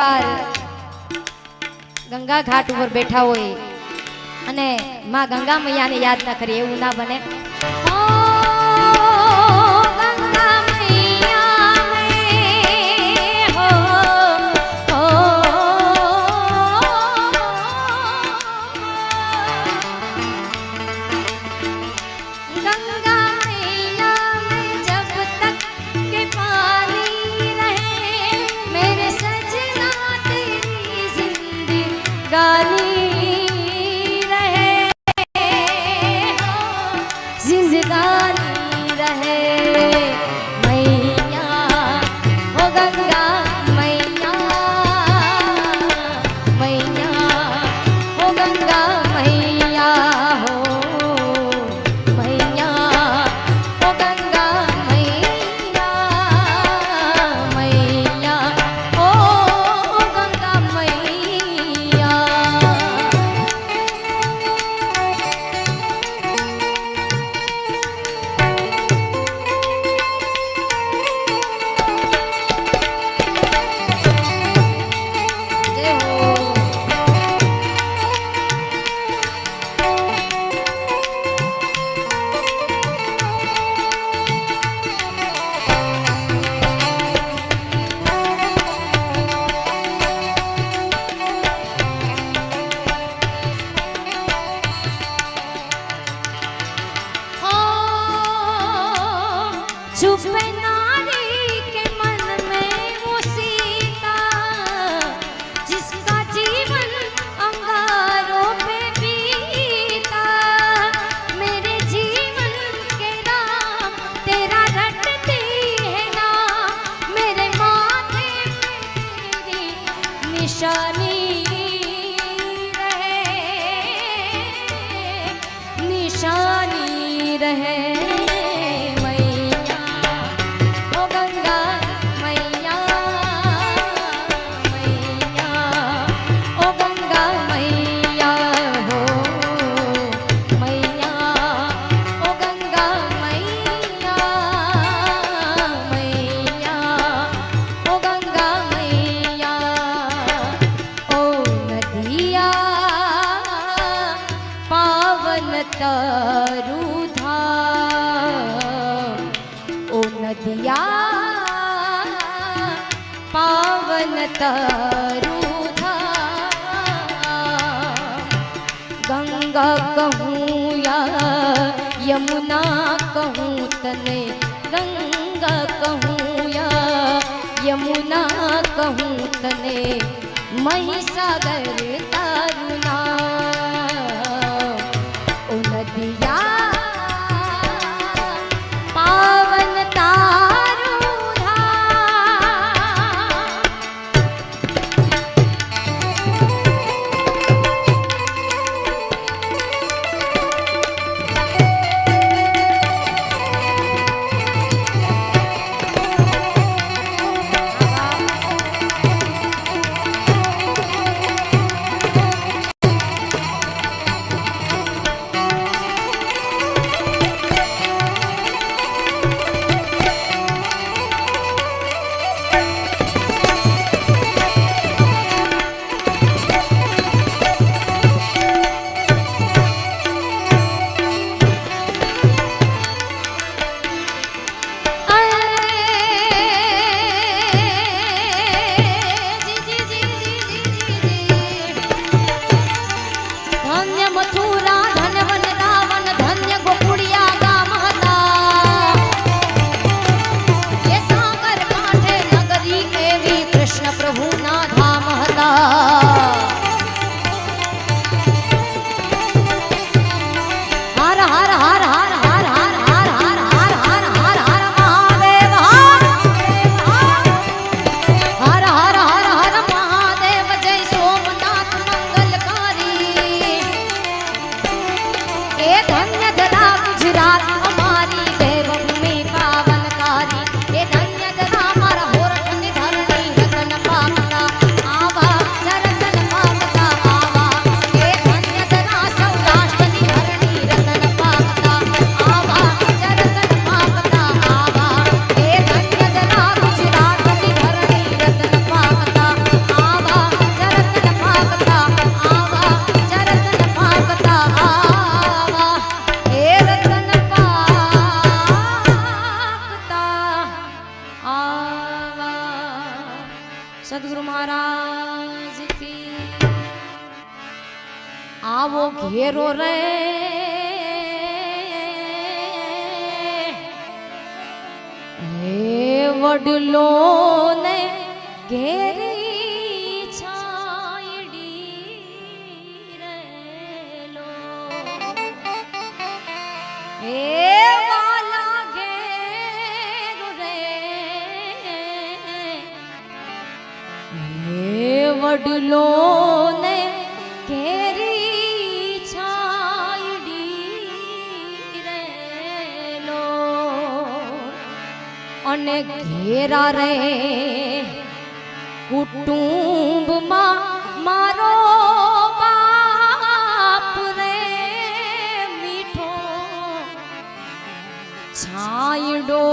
વાર ગંગા ઘાટ ઉપર બેઠા હોય અને માં ગંગા મૈયાને યાદ ના કરીએ એવું ના બને. વન તારું ધામ ઓ નદિયા પાવન તારું ધામ ગંગા કહું યા યમુના કહું તને ગંગા કહું યા યમુના કહું તને મહીસાગર વડલો ને ઘેરી છાયડી રેલો હે વડલો ને ઘેરી અને ઘેરા રે. કુટુંબમાં મારો બાપ રે મીઠો. છાંયડો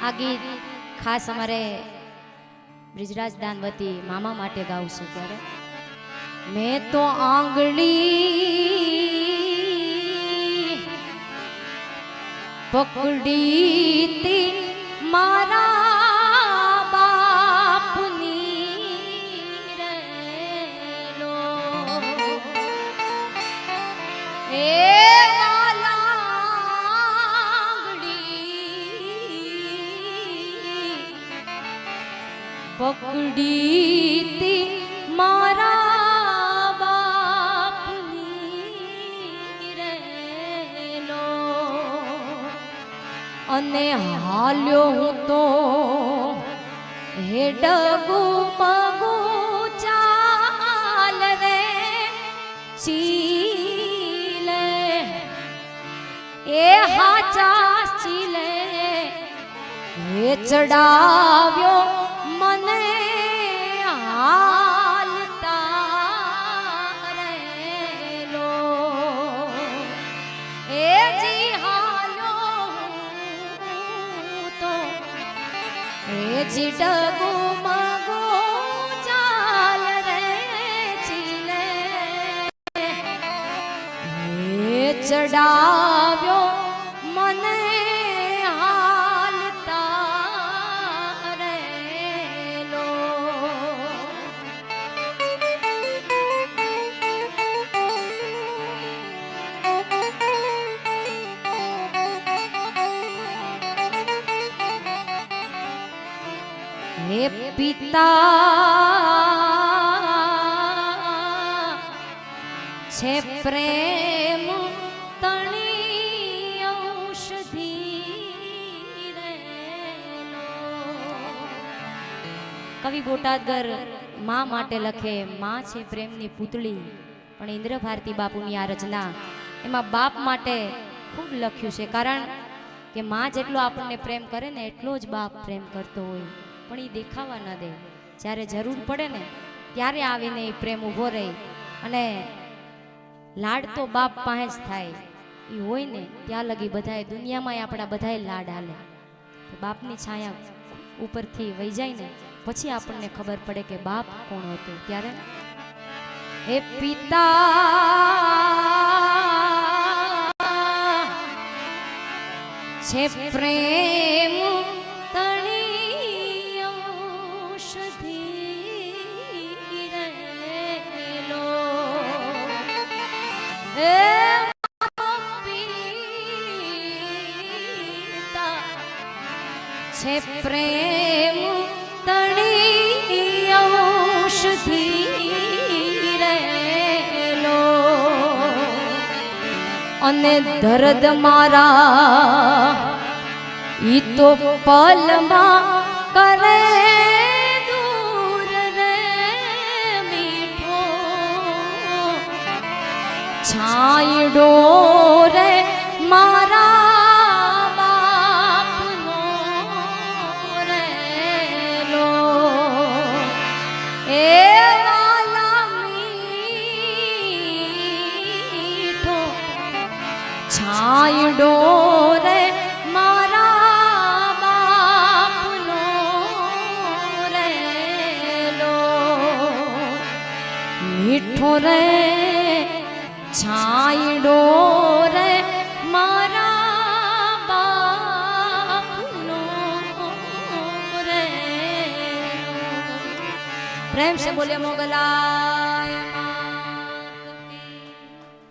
આ ગીત ખાસ અમારે બ્રિજરાજ દાનવતી મામા માટે ગાવું છું ત્યારે. મેં તો આંગળી પકડી મારા અને હાલ્યો હું તો હે પગુ ચાલ રે, ચીલે એ હાચા ચીલે એ ચડાવ્યો મને હાલતા જી ડગો મગો ચાલ રે ચીલે ચડાવ્યો મને હે પિતા, છે પ્રેમ તણી ઔષધિ કવિ બોટાદગરમાં માટે લખે, માં છે પ્રેમની પૂતળી, પણ ઇન્દ્ર ભારતી બાપુની આ રચના એમાં બાપ માટે ખૂબ લખ્યું છે. કારણ કે માં જેટલો આપણને પ્રેમ કરે ને, એટલો જ બાપ પ્રેમ કરતો હોય. પણ એ દેખાવા ન દે. જ્યારે જરૂર પડે ને, ત્યારે આવીને એ પ્રેમ ઊભો રહે. અને લાડ બાપ પાસે જ થાય. એ હોય ને, ત્યાં લગી બધાએ દુનિયામાં આપણા બધાએ લાડ હાલે. બાપની છાયા ઉપરથી વહી જાય ને, પછી આપણને ખબર પડે કે બાપ કોણ હતો. ત્યારે, હે પિતા, છે પ્રેમ છે પ્રેમ તણી ઔષધિ રહેલો. અને દર્દ મારા ઈ તો પલમાં કરે દૂર રે મીઠો. છાંયડો રે વિઠો રે છાંયડો રે મારા બાપનો રે. પ્રેમ સે બોલે મોગલા.